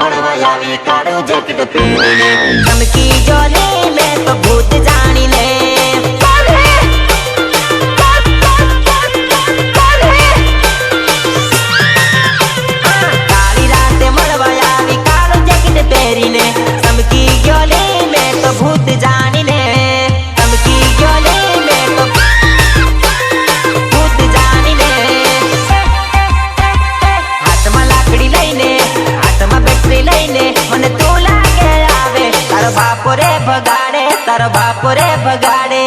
मरवा लावी कारो जट पीने चमकी जोले मैं तो भूत बगाड़े तर बाप रे बगाड़े।